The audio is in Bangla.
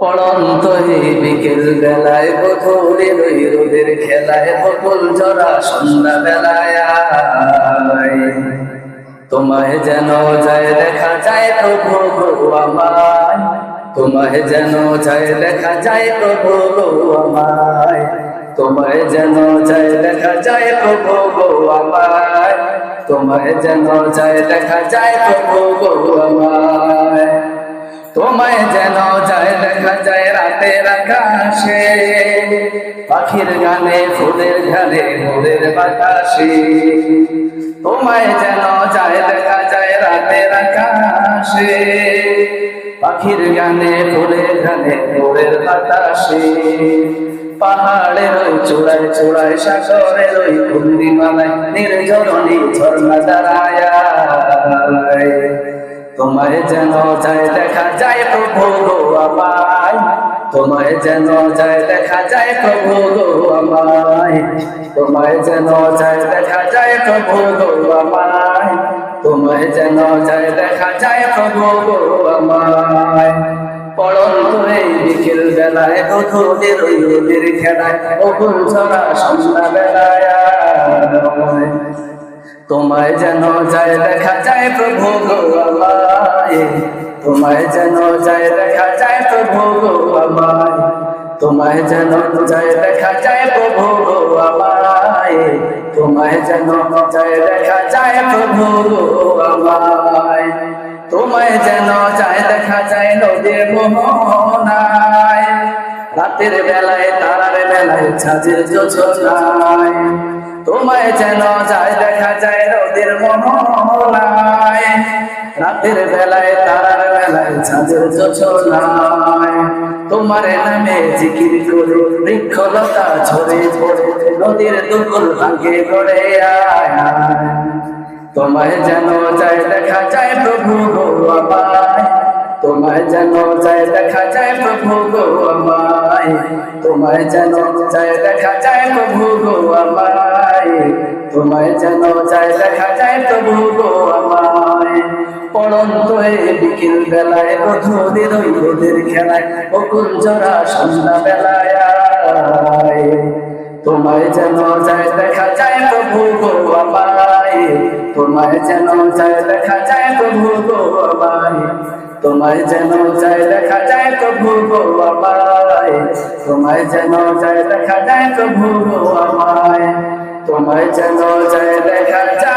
পড়ন্ত হে বিকেল বেলায় বধুরে রই রোদের খেলায় বকুল জরা সন্ধ্যা বেলায় তোমায় যেন যায় দেখা যায় প্রভু গো আমায়। তোমায় যেন যায় দেখা যায় প্রভু গো আমায়। তোমায় যেন যায় দেখা যায় প্রভু গো আমায়। তোমায় যেন যায় দেখা যায় প্রভু গো আমায়। তোমায় যেন যায়, দেখা যায় রাতের আকাশে। পাখির গানে, ফুলের ঝালে ভোরের বাতাসে। তোমায় যেন যায়, দেখা যায় রাতের আকাশে। পাখির গানে, ফুলের গানে ভোরের বাতাসে। পাহাড়ের ওই চূড়ায় চূড়ায়, সাগরের ওই পূর্ণিমালায় নির্জরণী ঝর্ণা দাঁড়ায়। তোমায় যেন যায়, দেখা যায় প্রভু গো আমায়। তোমায় যেন যায়, দেখা যায় প্রভু গো আমায়। তোমায় যেন যায়, দেখা যায় প্রভু গো আমায়। তোমায় যেন যায়, দেখা যায় প্রভু গো আমায়। তোমায় যেন যায়, দেখা যায় প্রভু গো আমায়। তোমায় যেন যায় দেখা যায় প্রভু গো আমায়। তোমায় যেন যায় দেখা যায় প্রভু গো আমায়। তোমায় যেন যায় দেখা যায় প্রভু গো আমায়। তোমায় যেন যায় দেখা যায় নদীর মোহনায়। রাতের বেলায়, তারার বেলায় ছাদের যোজনায়। তোমায় যেন যায় দেখা যায় নদীর মোহনায়। রাতের বেলায় ছাদের যোজনায় তোমার নামে জিকির করে, বৃক্ষলতা ঝরে ঝরে, নদীর দুকুল ভাঙে পড়ে আয়। তোমায় যেন যায় দেখা যায় প্রভু গো আমায়। তোমায় যেন যায় দেখা যায় প্রভু গো তোমায় যেন যায় দেখা যায় প্রভু গো তোমায় যেন যায় দেখা যায় প্রভু বিকেল বেলায় বধুদের ওই রোদের খেলায় বকুল জরা সন্ধ্যা বেলায়। তোমায় যেন যায় দেখা যায় প্রভু গো আমায় তোমায় যেন যায় দেখা যায় প্রভু গো আমায় তোমায় যেন যায় দেখা যায় প্রভু গো আমায় তোমায় যেন যায় দেখা যায় প্রভু গো আমায় তোমায় যেন যায় দেখা যায়